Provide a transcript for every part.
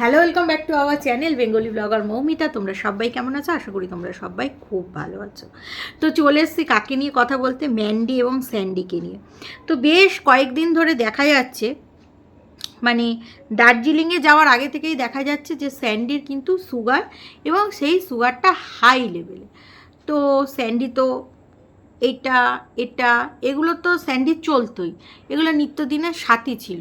Hello welcome back to our channel Bengali blogger Moumita তোমরা সবাই কেমন আছো? আশা করি তোমরা সবাই খুব ভালো আছো। তো চলে এসেছি কাকে নিয়ে কথা বলতে? ম্যান্ডি এবং স্যান্ডিকে নিয়ে। তো বেশ কয়েকদিন ধরে দেখা যাচ্ছে মানে দার্জিলিংয়ে যাওয়ার আগে থেকেই দেখা যাচ্ছে যে স্যান্ডির কিন্তু সুগার এবং সেই সুগারটা হাই লেভেলে তো স্যান্ডি তো এটা এটা, এগুলো তো স্যান্ডি চলতোই। এগুলো নিত্যদিনের সাথী ছিল।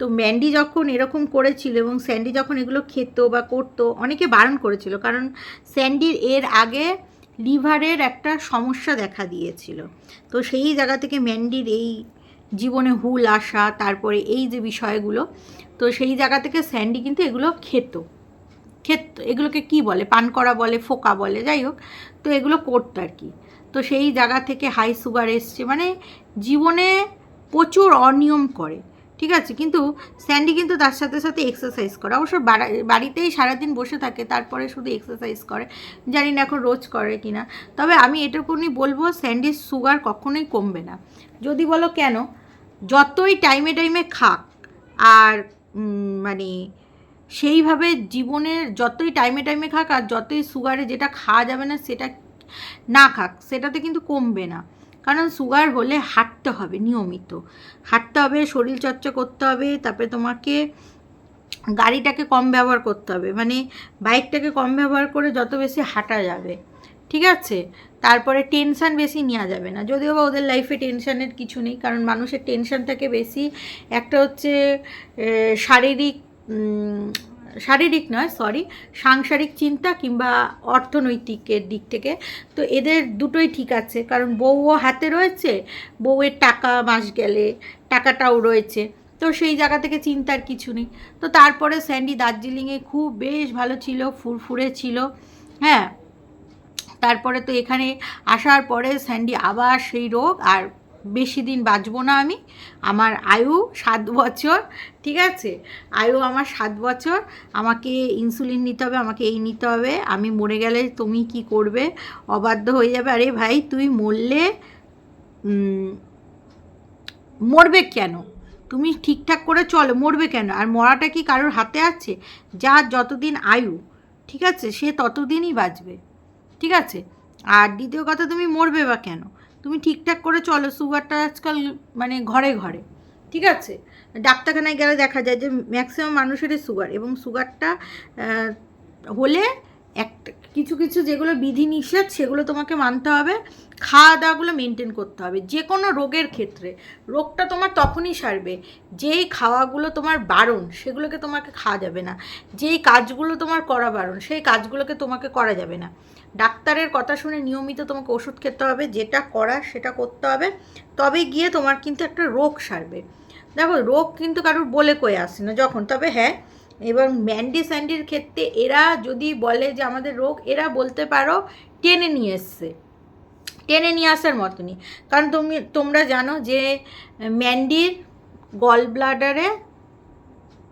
তো ম্যান্ডি যখন এরকম করেছিল এবং স্যান্ডি যখন এগুলো খেত বা করতো, অনেকে বারণ করেছিল কারণ স্যান্ডির এর আগে লিভারের একটা সমস্যা দেখা দিয়েছিল। তো সেই জায়গা থেকে ম্যান্ডির এই জীবনে হুল আসা, তারপরে এই যে বিষয়গুলো, তো সেই জায়গা থেকে স্যান্ডি কিন্তু এগুলো খেত। খেত এগুলোকে কি বলে? পান করা বলে, ফোকা বলে, যাই হোক, তো এগুলো করতো আর কি। তো সেই জায়গা থেকে হাই সুগার এসছে মানে জীবনে প্রচুর অনিয়ম করে। ঠিক আছে? কিন্তু স্যান্ডি কিন্তু তার সাথে সাথে এক্সারসাইজ করে। অবশ্য বাড়া- বাড়িতেই সারাদিন বসে থাকে, তারপরে শুধু এক্সারসাইজ করে। জানি না এখন রোজ করে কি না তবে আমি এটুকুনি বলব স্যান্ডির সুগার কখনোই কমবে না। যদি বলো কেন? যতই টাইমে টাইমে খাক, আর মানে সেইভাবে জীবনের যতই টাইমে টাইমে খাক, আর যতই সুগারে যেটা খাওয়া যাবে না, সেটা না খাক, সেটাতে কিন্তু কমবে না। কারণ সুগার হলে হাঁটতে হবে নিয়মিত। হাঁটতে হবে, শরীর চর্চা করতে হবে, তারপরে তোমাকে গাড়িটাকে কম ব্যবহার করতে হবে। মানে বাইকটাকে কম ব্যবহার করে যত বেশি হাঁটা যাবে। ঠিক আছে? তারপরে টেনশান বেশি নেওয়া যাবে না। যদিও বা ওদের লাইফে টেনশানের কিছু নেই, কারণ মানুষের টেনশান থাকে বেশি একটা হচ্ছে শারীরিক শারীরিক নয় সরি সাংসারিক চিন্তা কিংবা অর্থনৈতিকের দিক থেকে। তো এদের দুটোই ঠিক আছে, কারণ বউও হাতে রয়েছে, বউয়ের টাকা মাস গেলে টাকাটাও রয়েছে। তো সেই জায়গা থেকে চিন্তার কিছু নেই। তো তারপরে স্যান্ডি দার্জিলিংয়ে খুব বেশ ভালো ছিল, ফুরফুরে ছিল হ্যাঁ। তারপরে তো এখানে আসার পরে স্যান্ডি আবার সেই রোগ, আর বেশি দিন বাঁচবো না আমি। আমার আয়ু সাত বছর, ঠিক আছে? আয়ু আমার সাত বছর, আমাকে ইনসুলিন নিতে হবে, আমাকে এই নিতে হবে। আমি মরে গেলে তুমি কি করবে? অবাধ্য হয়ে যাবে, আরে ভাই, তুই মরলে মরবে কেন? তুমি ঠিকঠাক করে চলো, মরবে কেন? আর মরাটা কি কারোর হাতে আছে? যার যতদিন আয়ু, ঠিক আছে? সে ততদিনই বাঁচবে, ঠিক আছে? আর দ্বিতীয় কথা, তুমি মরবে বা কেন? তুমি ঠিকঠাক করে চলো, সুগারটা আজকাল মানে ঘরে ঘরে, ঠিক আছে? ডাক্তারখানায় গেলে দেখা যায় যে ম্যাক্সিমাম মানুষেরই সুগার এবং সুগারটা হলে একটা কিছু কিছু যেগুলো বিধিনিষেধ সেগুলো তোমাকে মানতে হবে। খাওয়া দাওয়াগুলো মেনটেন করতে হবে যে কোনো রোগের ক্ষেত্রে। রোগটা তোমার তখনই সারবে, যেই খাওয়াগুলো তোমার বারণ, সেগুলোকে তোমাকে খাওয়া যাবে না। যেই কাজগুলো তোমার করা বারণ, সেই কাজগুলোকে তোমাকে করা যাবে না। ডাক্তারের কথা শুনে নিয়মিত তোমাকে ওষুধ খেতে হবে, যেটা করার সেটা করতে হবে। তবে গিয়ে তোমার কিন্তু একটা রোগ সারবে। দেখো, রোগ কিন্তু কারোর বলে কয়ে আসে না, যখন। তবে হ্যাঁ এবং ম্যান্ডি স্যান্ডির ক্ষেত্রে এরা যদি বলে যে আমাদের রোগ, এরা বলতে পারো টেনে নিয়ে এসছে। টেনে নিয়ে আসার মতনই। কারণ তুমি, তোমরা জানো যে ম্যান্ডির গল ব্লাডারে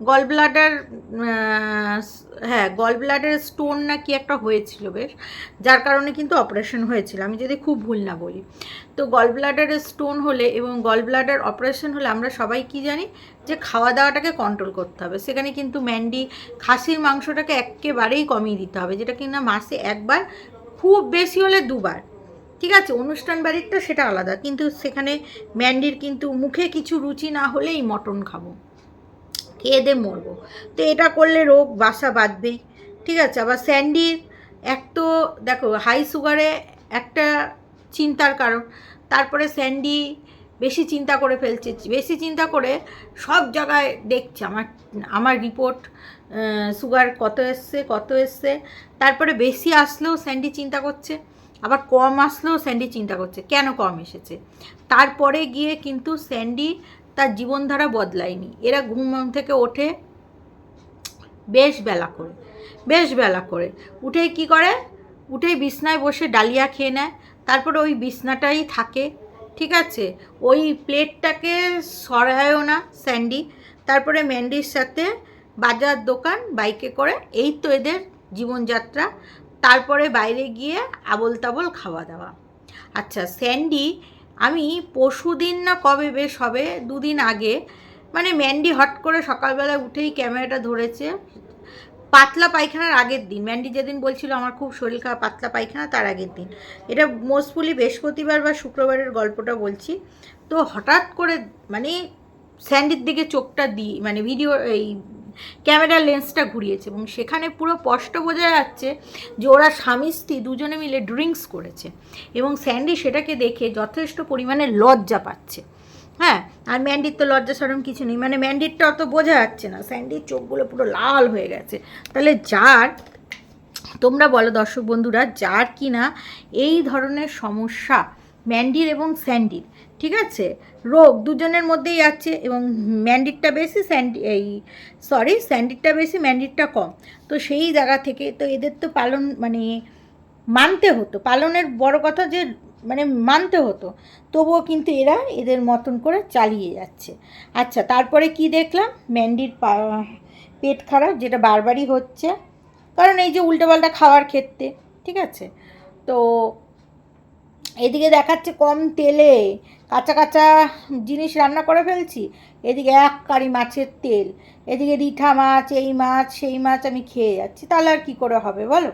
গল ব্লাডার হ্যাঁ গল ব্লাডার স্টোন না কি একটা হয়েছিল বেশ, যার কারণে কিন্তু অপারেশন হয়েছিল। আমি যদি খুব ভুল না বলি। তো গল ব্লাডারের স্টোন হলে এবং গল ব্লাডার অপারেশন হলে আমরা সবাই কি জানি যে খাওয়া দাওয়াটাকে কন্ট্রোল করতে হবে। সেখানে কিন্তু ম্যান্ডি খাসির মাংসটাকে একেবারেই কমিয়ে দিতে হবে, যেটা কিনা মাসে একবার, খুব বেশি হলে দুবার। ঠিক আছে, অনুষ্ঠান বাড়িরটা সেটা আলাদা, কিন্তু সেখানে ম্যান্ডির কিন্তু মুখে কিছু রুচি না হলেই মটন খাব। খেয়ে মরবো। তো এটা করলে রোগ বাসা বাঁধবেই ঠিক আছে? আবার স্যান্ডির এক তো দেখো হাই সুগারে একটা চিন্তার কারণ। তারপরে স্যান্ডি বেশি চিন্তা করে ফেলছে। বেশি চিন্তা করে সব জায়গায় দেখছে আমার আমার রিপোর্ট সুগার কত এসছে কত এসছে। তারপরে বেশি আসলেও স্যান্ডি চিন্তা করছে। আবার কম আসলেও স্যান্ডি চিন্তা করছে। কেন কম এসেছে? তারপরে গিয়ে কিন্তু স্যান্ডি তার জীবনধারা বদলায়নি। এরা ঘুম থেকে ওঠে বেশ বেলা করে, বেশ বেলা করে। উঠেই কি করে? উঠেই বিছনায় বসে ডালিয়া খেয়ে নেয়। তারপরে ওই বিছনাটাই থাকে, ঠিক আছে? ওই প্লেটটাকে সরায়ও না স্যান্ডি। তারপরে ম্যান্ডির সাথে বাজার দোকান বাইকে করে। এই তো এদের জীবনযাত্রা। তারপরে বাইরে গিয়ে আবল তাবল খাওয়া দাওয়া। আচ্ছা স্যান্ডি আমি পরশুদিন না কবে বেশ হবে, দুদিন আগে। মানে ম্যান্ডি হট করে সকালবেলা উঠেই ক্যামেরাটা ধরেছে। পাতলা পায়খানার আগের দিন। ম্যান্ডি যেদিন বলছিল আমার খুব শরীর খারাপ, পাতলা পায়খানা, তার আগের দিন। এটা মোস্টফুলি বৃহস্পতিবার বা শুক্রবারের গল্পটা বলছি। তো হঠাৎ করে মানে স্যান্ডির দিকে চোখটা দিই মানে ভিডিও এই ক্যামেরার লেন্সটা ঘুরিয়েছে এবং সেখানে পুরো স্পষ্ট বোঝা যাচ্ছে যে ওরা স্বামী, স্ত্রী দুজনে মিলে ড্রিঙ্কস করেছে এবং স্যান্ডি সেটাকে দেখে যথেষ্ট পরিমাণে লজ্জা পাচ্ছে। হ্যাঁ আর ম্যান্ডির তো লজ্জা সরম কিছু নেই। মানে ম্যান্ডিরটা অত বোঝা যাচ্ছে না। স্যান্ডির চোখগুলো পুরো লাল হয়ে গেছে। তাহলে যার, তোমরা বলো দর্শক বন্ধুরা, যার কি না এই ধরনের সমস্যা ম্যান্ডির এবং স্যান্ডির ঠিক আছে? রোগ দুজনের মধ্যেই আছে এবং ম্যান্ডিরটা বেশি, স্যান্ডি এই সরি স্যান্ডিরটা বেশি ম্যান্ডিরটা কম। তো সেই জায়গা থেকে, তো এদের তো পালন মানে মানতে হতো। পালনের বড় কথা যে মানে মানতে হতো। তবুও কিন্তু এরা এদের মতন করে চালিয়ে যাচ্ছে। আচ্ছা তারপরে কি দেখলাম? ম্যান্ডির পেট খারাপ, যেটা বারবারই হচ্ছে। কারণ এই যে উল্টোপাল্টা খাওয়ার ক্ষেত্রে, ঠিক আছে? তো এদিকে দেখাচ্ছে কম তেলে কাঁচা কাঁচা জিনিস রান্না করে ফেলছি। এদিকে এক কারি মাছের তেল, এদিকে রিঠা মাছ, এই মাছ, সেই মাছ আমি খেয়ে যাচ্ছি। তাহলে আর কী করে হবে বলো?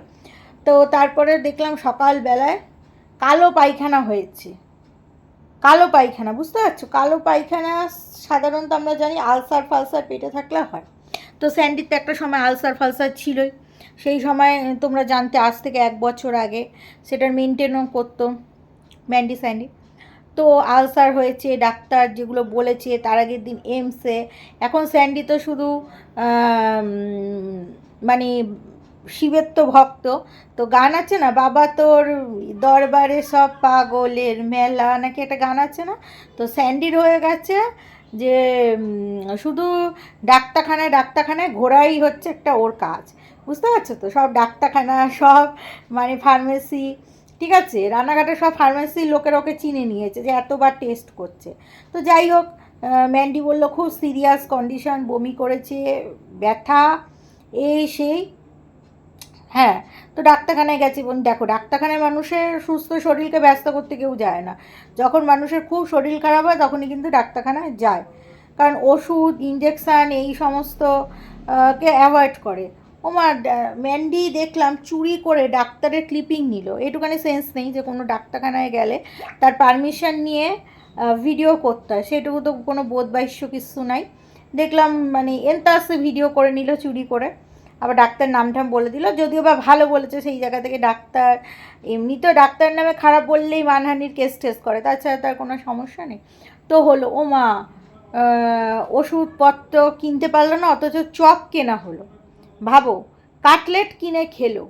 তো তারপরে দেখলাম সকালবেলায় কালো পায়খানা হয়েছে। কালো পায়খানা, বুঝতে পারছ? কালো পায়খানা সাধারণত আমরা জানি আলসার ফালসার পেটে থাকলে হয়। তো স্যান্ডির তো একটা সময় আলসার ফালসার ছিলই। সেই সময় তোমরা জানতে আজ থেকে এক বছর আগে সেটার মেনটেনও করতো। Mandy Sandy. তো আলসার হয়েছে, ডাক্তার যেগুলো বলেছে, তার আগের দিন এমসে এখন স্যান্ডি তো শুধু মানে শিবের তো ভক্ত। তো গান আছে না? বাবা তোর দরবারে সব পাগলের মেলা, নাকি একটা গান আছে না? তো স্যান্ডির হয়ে গেছে যে শুধু ডাক্তারখানায় ডাক্তারখানায় ঘোরাই হচ্ছে একটা ওর কাজ। বুঝতে পারছ তো? সব ডাক্তারখানা, সব মানে ফার্মেসি ঠিক আছে রানাঘাটে সব ফার্মেসির লোকের ওকে চিনে নিয়েছে যে এতবার টেস্ট করছে। তো যাই হোক ম্যান্ডি বলল, খুব সিরিয়াস কন্ডিশন বমি করেছে, ব্যথা এই সেই হ্যাঁ তো ডাক্তারখানায় গেছি দেখো, ডাক্তারখানায় মানুষের সুস্থ শরীরকে ব্যস্ত করতে কেউ যায় না। যখন মানুষের খুব শরীর খারাপ হয়, তখনই কিন্তু ডাক্তারখানায় যায়। কারণ ওষুধ ইঞ্জেকশান এই সমস্ত কে অ্যাভয়েড করে। ওমার ম্যান্ডি দেখলাম চুরি করে ডাক্তারের ক্লিপিং নিল। এটুখানি সেন্স নেই যে কোনো ডাক্তারখানায় গেলে তার পারমিশন নিয়ে ভিডিও করতে হয়। সেটুকু তো কোনো বোধ বাহ্য কিছু নাই। দেখলাম মানে এন্তাসে ভিডিও করে নিল চুরি করে। আবার ডাক্তার নামটাম বলে দিল, যদিও বা ভালো বলেছে, সেই জায়গা থেকে ডাক্তার এমনি তো ডাক্তার নামে খারাপ বললেই মানহানির কেস টেস করে। তাছাড়া তার কোনো সমস্যা নেই। তো হলো, ও মা ওষুধপত্র কিনতে পারল না, অথচ চপ কেনা হলো। ভাবো, কাটলেট কিনে খেলো,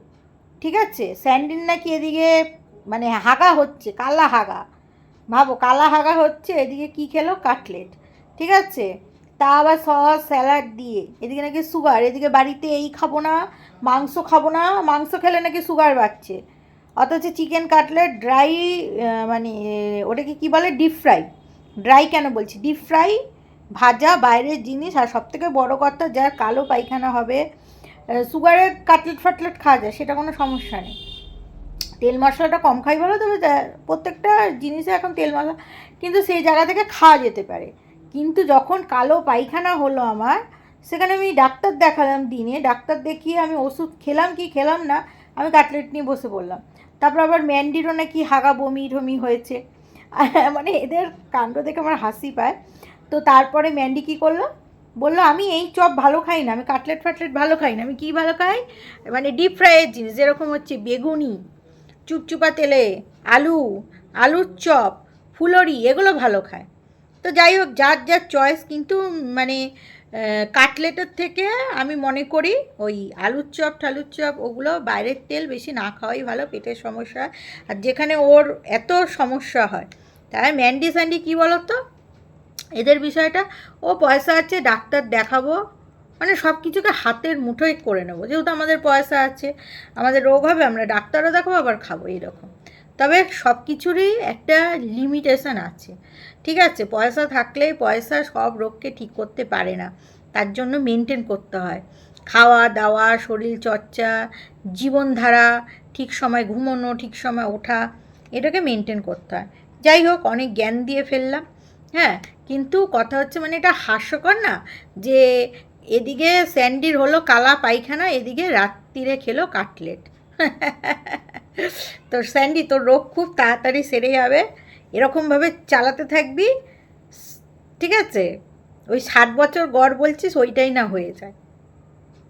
ঠিক আছে? স্যান্ডিন নাকি এদিকে মানে হাগা হচ্ছে, কালা হাগা। ভাবো, কালা হাগা হচ্ছে, এদিকে কি খেলো? কাটলেট, ঠিক আছে? তা আবার সস, স্যালাড দিয়ে, এদিকে নাকি সুগার, এদিকে বাড়িতে এই খাব না, মাংস খাব না, মাংস খেলে নাকি সুগার বাড়ছে। অথচ চিকেন কাটলেট ড্রাই মানে ওটাকে কি বলে? Deep fry. ড্রাই কেন বলছি? ডিপ ফ্রাই, ভাজা, বাইরের জিনিস, আর সবথেকে বড় কথা, যার কালো পায়খানা হবে সুগারের কাটলেট ফাটলেট খাওয়া যায়, সেটা কোনো সমস্যা নেই। তেল মশলাটা কম খাই বলো তবে প্রত্যেকটা জিনিসে এখন তেল মশলা, কিন্তু সেই জায়গা থেকে খাওয়া যেতে পারে। কিন্তু যখন কালো পায়খানা হলো আমার, সেখানে আমি ডাক্তার দেখালাম দিনে, ডাক্তার দেখিয়ে আমি ওষুধ খেলাম কি খেলাম না, আমি কাটলেট নিয়ে বসে পড়লাম। তারপর আবার ম্যান্ডিরও নাকি হাগা বমি ঢমি হয়েছে। মানে এদের কাণ্ড দেখে আমার হাসি পায়। তো তারপরে ম্যান্ডি কী করল? বলল, আমি এই চপ ভালো খাই না, আমি কাটলেট ফাটলেট ভালো খাই না, আমি কী ভালো খাই? মানে ডিপ ফ্রাইয়ের জিনিস, যেরকম হচ্ছে বেগুনি, চুপচুপা তেলে আলু, আলুর চপ, ফুলরি, এগুলো ভালো খায়। তো যাই হোক, যার যার চয়েস কিন্তু মানে কাটলেটের থেকে আমি মনে করি ওই আলুর চপ, ঠালুর চপ, ওগুলো বাইরের তেল বেশি না খাওয়াই ভালো, পেটের সমস্যা। আর যেখানে ওর এত সমস্যা হয় তাই ম্যান্ডি স্যান্ডি কী বলো তো এদের বিষয়টা, ও পয়সা আছে, ডাক্তার দেখাবো। মানে সব কিছুকে হাতের মুঠোয় করে নেব। যেহেতু আমাদের পয়সা আছে, আমাদের রোগ হবে, আমরা ডাক্তারও দেখাবো, আবার খাব এইরকম। তবে সব কিছুরই একটা লিমিটেশন আছে। ঠিক আছে, পয়সা থাকলে পয়সা সব রোগকে ঠিক করতে পারে না। তার জন্য মেনটেন করতে হয়। খাওয়া, দাওয়া, শরীর চর্চা, জীবনধারা, ঠিক সময় ঘুমোনো, ঠিক সময় ওঠা, এটাকে মেনটেন করতে হয়। যাই হোক, অনেক জ্ঞান দিয়ে ফেললাম। হ্যাঁ কিন্তু কথা হচ্ছে মানে এটা হাস্যকর না যে এদিকে স্যান্ডির হলো কালা পায়খানা, এদিকে রাত্রিরে খেলো কাটলেট। তো স্যান্ডি, তোর রোগ খুব তাড়াতাড়ি সেরে যাবে। এরকমভাবে চালাতে থাকবি। ঠিক আছে? ওই ষাট বছর গড় বলছিস, ওইটাই না হয়ে যায়।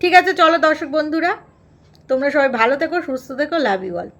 ঠিক আছে, চলো দর্শক বন্ধুরা, তোমরা সবাই ভালো থেকো, সুস্থ থেকো লাভ ইউ অল